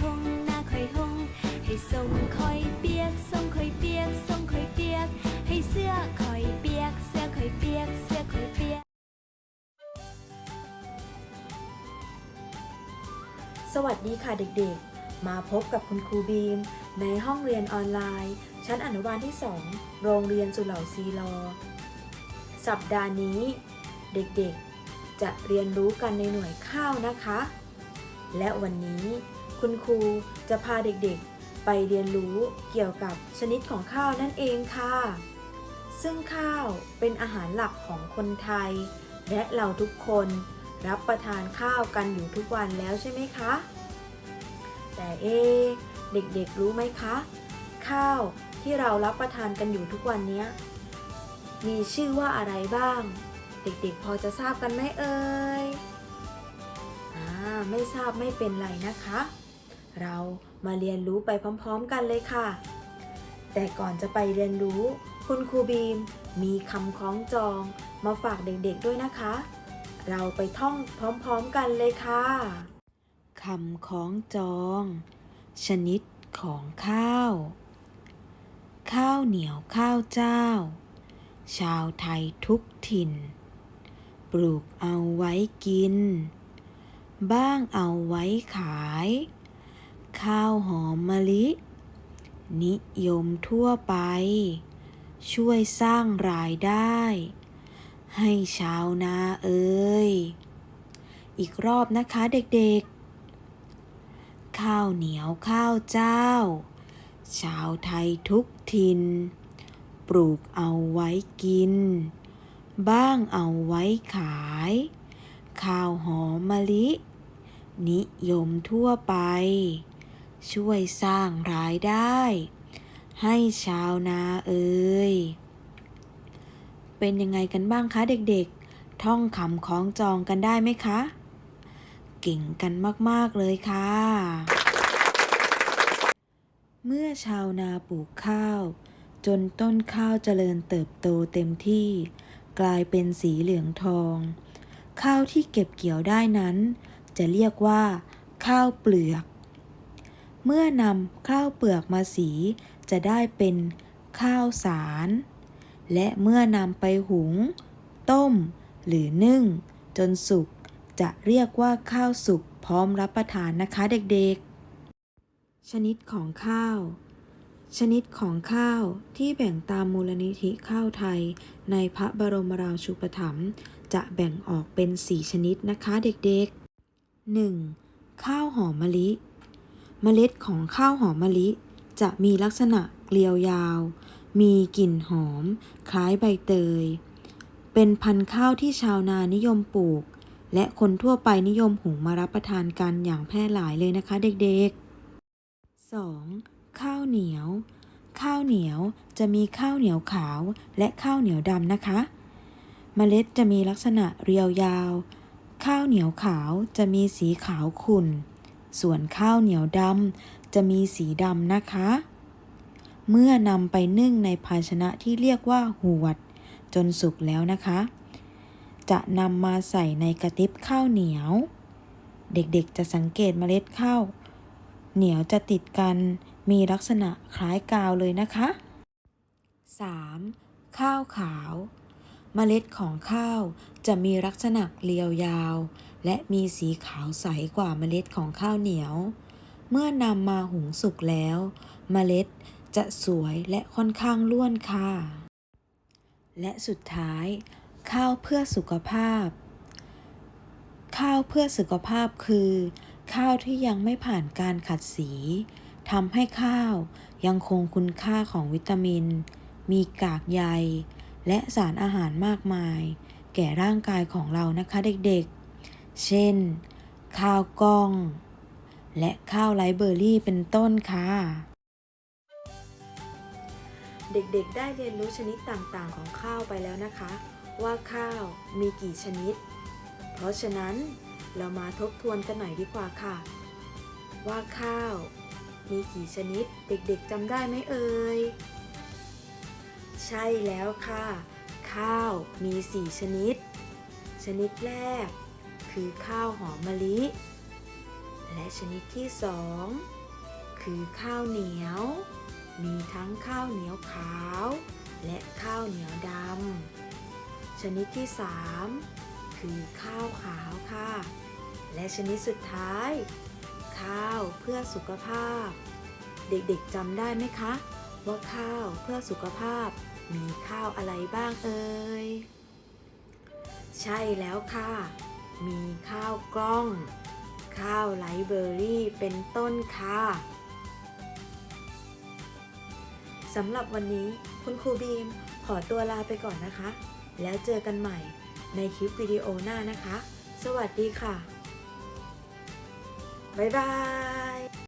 หงหน้าคอยหงให้ทรงคอยเปียกทรงคอยเปียกทรงคอยเปียก ให้เสื้อคอยเปียก เสื้อคอยเปียก เสื้อคอยเปียก สวัสดีค่ะเด็กๆ มาพบกับคุณครูบีม ในห้องเรียนออนไลน์ ชั้นอนุบาลที่ 2 โรงเรียนสุเหร่าซีรอสัปดาห์นี้ เด็กๆ จะเรียนรู้กันในหน่วยข้าวนะคะ และวันนี้ คุณครูจะพาเด็กๆ ไปเรียนรู้เกี่ยวกับชนิดของข้าวนั่นเองค่ะ ซึ่งข้าวเป็นอาหารหลักของคนไทย และเราทุกคนรับประทานข้าวกันอยู่ทุกวันแล้วใช่ไหมคะ แต่เอ เด็กๆรู้ไหมคะ ข้าวที่เรารับประทานกันอยู่ทุกวันนี้มีชื่อว่าอะไรบ้าง เด็กๆพอจะทราบกันไหมเอ่ยอ่าไม่ทราบไม่เป็นไรนะคะ เรามาเรียนรู้ไปพร้อมๆกันเลยค่ะ แต่ก่อนจะไปเรียนรู้ คุณครูบีมมีคำคล้องจองมาฝากเด็กๆด้วยนะคะ เราไปท่องพร้อมๆกันเลยค่ะคำคล้องจอง ชนิดของข้าว ข้าวเหนียวข้าวเจ้า ชาวไทยทุกถิ่น ปลูกเอาไว้กิน บ้างเอาไว้ขาย ข้าวหอมมะลิ นิยมทั่วไป ช่วยสร้างรายได้ ให้ชาวนาเอ่ยอีกรอบนะคะเด็กๆ ข้าวเหนียวข้าวเจ้า ชาวไทยทุกถิ่นปลูกเอาไว้กิน บ้างเอาไว้ขาย ข้าวหอมมะลิ นิยมทั่วไป ช่วยสร้างรายได้ ให้ชาวนาเอ่ยเป็นยังไงกันบ้างคะเด็กๆ ท่องคำคล้องจองกันได้ไหมคะ เก่งกันมากๆเลยค่ะ เมื่อชาวนาปลูกข้าว จนต้นข้าวเจริญเติบโตเต็มที่ กลายเป็นสีเหลืองทอง ข้าวที่เก็บเกี่ยวได้นั้น จะเรียกว่า ข้าวเปลือก เมื่อนำข้าวเปลือกมาสีจะได้เป็นข้าวสาร และเมื่อนำไปหุง ต้ม หรือนึ่ง จนสุกจะเรียกว่าข้าวสุกพร้อมรับประทานนะคะเด็กๆ ชนิดของข้าว ชนิดของข้าวที่แบ่งตามมูลนิธิข้าวไทย ในพระบรมราชูปถัมภ์จะแบ่งออกเป็น 4 ชนิดนะคะเด็กๆ 1. ข้าวหอมมะลิ เมล็ดของข้าวหอมมะลิ จะมีลักษณะเกลียวยาว มีกลิ่นหอม คล้ายใบเตย เป็นพันธุ์ข้าวที่ชาวนานิยมปลูก และคนทั่วไปนิยมหุงมารับประทานกันอย่างแพร่หลายเลยนะคะเด็กๆ 2. ข้าวเหนียว ข้าวเหนียวจะมีข้าวเหนียวขาวและข้าวเหนียวดำนะคะเมล็ดจะมีลักษณะเรียวยาว ข้าวเหนียวขาวจะมีสีขาวขุ่น ส่วนข้าวเหนียวดำจะมีสีดำนะคะ เมื่อนำไปนึ่งในภาชนะที่เรียกว่าหวด จนสุกแล้วนะคะ จะนำมาใส่ในกระติบข้าวเหนียว เด็กๆจะสังเกตเมล็ดข้าวเหนียวจะติดกันมีลักษณะคล้ายกาวเลยนะคะ 3. ข้าวขาว เมล็ดของข้าวจะมีลักษณะเรียวยาว และมีสีขาวใสกว่าเมล็ดของข้าวเหนียว เมื่อนำมาหุงสุกแล้ว เมล็ดจะสวยและค่อนข้างล้วนค่ะ และสุดท้าย ข้าวเพื่อสุขภาพ ข้าวเพื่อสุขภาพคือ ข้าวที่ยังไม่ผ่านการขัดสีทำให้ข้าวยังคงคุณค่าของวิตามิน มีกากใย และสารอาหารมากมาย แก่ร่างกายของเรานะคะเด็กๆ เช่น ข้าวกล้อง และข้าวไรเบอร์รี่เป็นต้นค่ะ เด็กๆ ได้เรียนรู้ชนิดต่างๆ ของข้าวไปแล้วนะคะ ว่าข้าวมีกี่ชนิด เพราะฉะนั้นเรามาทบทวนกันหน่อยดีกว่าค่ะ ว่าข้าว มีกี่ชนิดเด็กๆจำได้ไหมเอ่ยใช่แล้วค่ะ ข้าวมี 4 ชนิด ชนิดแรก คือข้าวหอมมะลิ และชนิดที่2คือข้าวเหนียว มีทั้งข้าวเหนียวขาว และข้าวเหนียวดำชนิดที่3คือข้าวขาวค่ะ และชนิดสุดท้าย ข้าวเพื่อสุขภาพ เด็กๆจำได้ไหมคะ ว่าข้าวเพื่อสุขภาพ มีข้าวอะไรบ้างเอ่ยใช่แล้วค่ะ มีข้าวกล้อง ข้าวไลฟ์เบอร์รี่เป็นต้นค่ะสำหรับวันนี้คุณครูบีมขอตัวลาไปก่อนนะคะ แล้วเจอกันใหม่ในคลิปวิดีโอหน้านะคะ สวัสดีค่ะ บ๊ายบาย